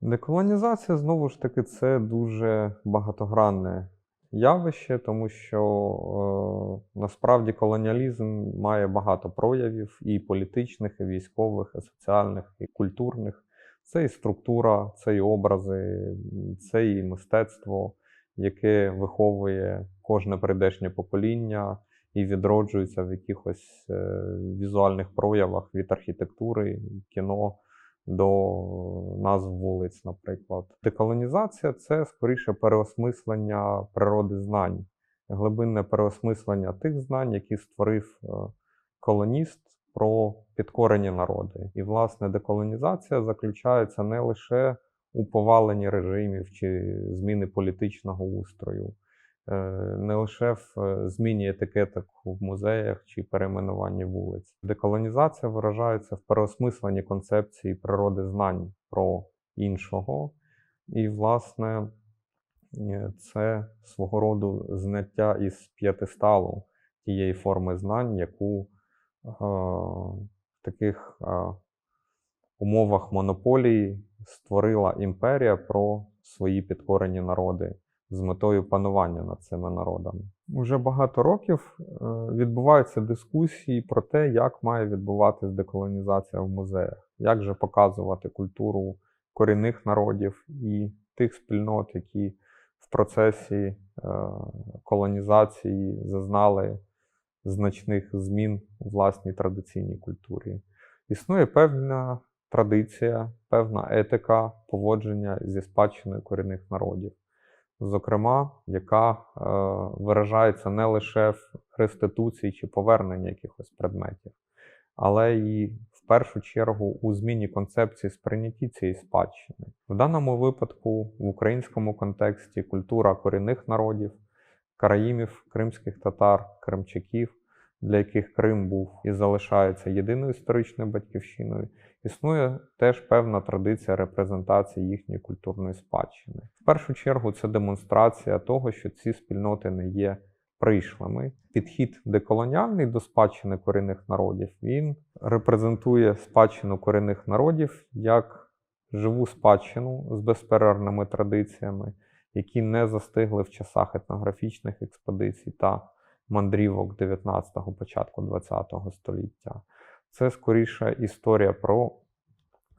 Деколонізація, знову ж таки, це дуже багатогранне явище, тому що е, насправді колоніалізм має багато проявів і політичних, і військових, і соціальних, і культурних. Це і структура, це і образи, це і мистецтво, яке виховує кожне прийдешнє покоління і відроджується в якихось е, візуальних проявах від архітектури, кіно до назв вулиць, наприклад. Деколонізація це скоріше переосмислення природи знань, глибинне переосмислення тих знань, які створив е, колоніст про підкорені народи. І, власне, деколонізація заключається не лише у поваленні режимів чи зміни політичного устрою. Е, не лише в е, зміні етикеток в музеях чи перейменуванні вулиць. Деколонізація виражається в переосмисленні концепції природи знань про іншого. І, власне, е, це свого роду зняття із п'ятисталу тієї форми знань, яку в таких умовах монополії створила імперія про свої підкорені народи з метою панування над цими народами. Уже багато років е, відбуваються дискусії про те, як має відбуватись деколонізація в музеях, як же показувати культуру корінних народів і тих спільнот, які в процесі е, колонізації зазнали значних змін у власній традиційній культурі. Існує певна традиція, певна етика поводження зі спадщиною корінних народів зокрема, яка е, виражається не лише в реституції чи поверненні якихось предметів, але і в першу чергу у зміні концепції сприйняті цієї спадщини. В даному випадку, в українському контексті, культура корінних народів, караїмів, кримських татар, кримчаків для яких Крим був і залишається єдиною історичною батьківщиною, існує теж певна традиція репрезентації їхньої культурної спадщини. В першу чергу це демонстрація того, що ці спільноти не є прийшлими. Підхід деколоніальний до спадщини корінних народів він репрезентує спадщину корінних народів як живу спадщину з безперервними традиціями, які не застигли в часах етнографічних експедицій та мандрівок 19-го, початку 20-го століття. Це скоріше історія про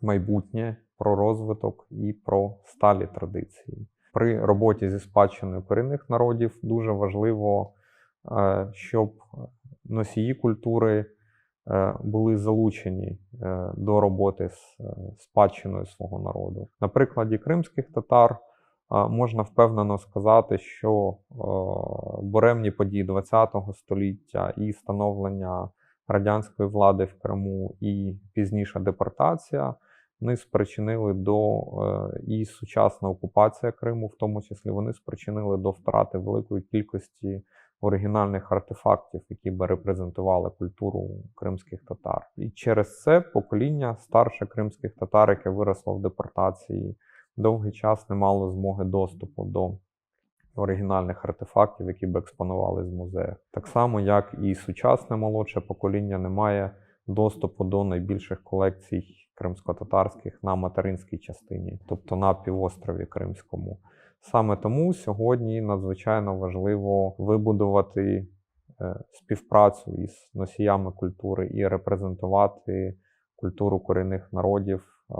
майбутнє, про розвиток і про сталі традиції. При роботі зі спадщиною корінних народів дуже важливо, е, щоб носії культури е, були залучені е, до роботи з спадщиною свого народу. На прикладі кримських татар можна впевнено сказати, що буремні події ХХ століття і становлення радянської влади в Криму і пізніша депортація вони спричинили до е, і сучасна окупація Криму, в тому числі вони спричинили до втрати великої кількості оригінальних артефактів, які би репрезентували культуру кримських татар. І через це покоління старше кримських татар, яке виросло в депортації довгий час не мало змоги доступу до оригінальних артефактів, які б експонували з музею. Так само, як і сучасне молодше покоління не має доступу до найбільших колекцій кримсько-татарських на материнській частині, тобто на півострові Кримському. Саме тому сьогодні надзвичайно важливо вибудувати е, співпрацю із носіями культури і репрезентувати культуру корінних народів е,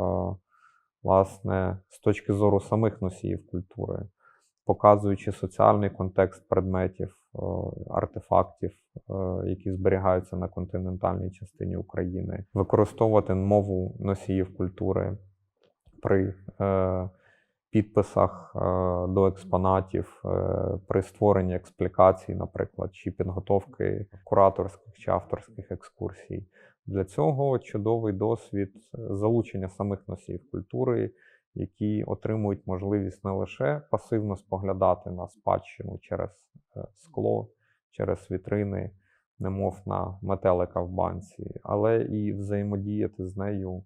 власне, з точки зору самих носіїв культури, показуючи соціальний контекст предметів, е, артефактів, е, які зберігаються на континентальній частині України, використовувати мову носіїв культури при е, підписах до експонатів, при створенні експлікацій, наприклад, чи підготовки кураторських чи авторських екскурсій. Для цього чудовий досвід залучення самих носіїв культури, які отримують можливість не лише пасивно споглядати на спадщину через е, скло, через вітрини, немов на метелика в банці, але і взаємодіяти з нею е,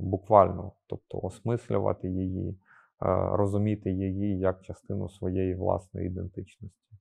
буквально, тобто осмислювати її, е, розуміти її як частину своєї власної ідентичності.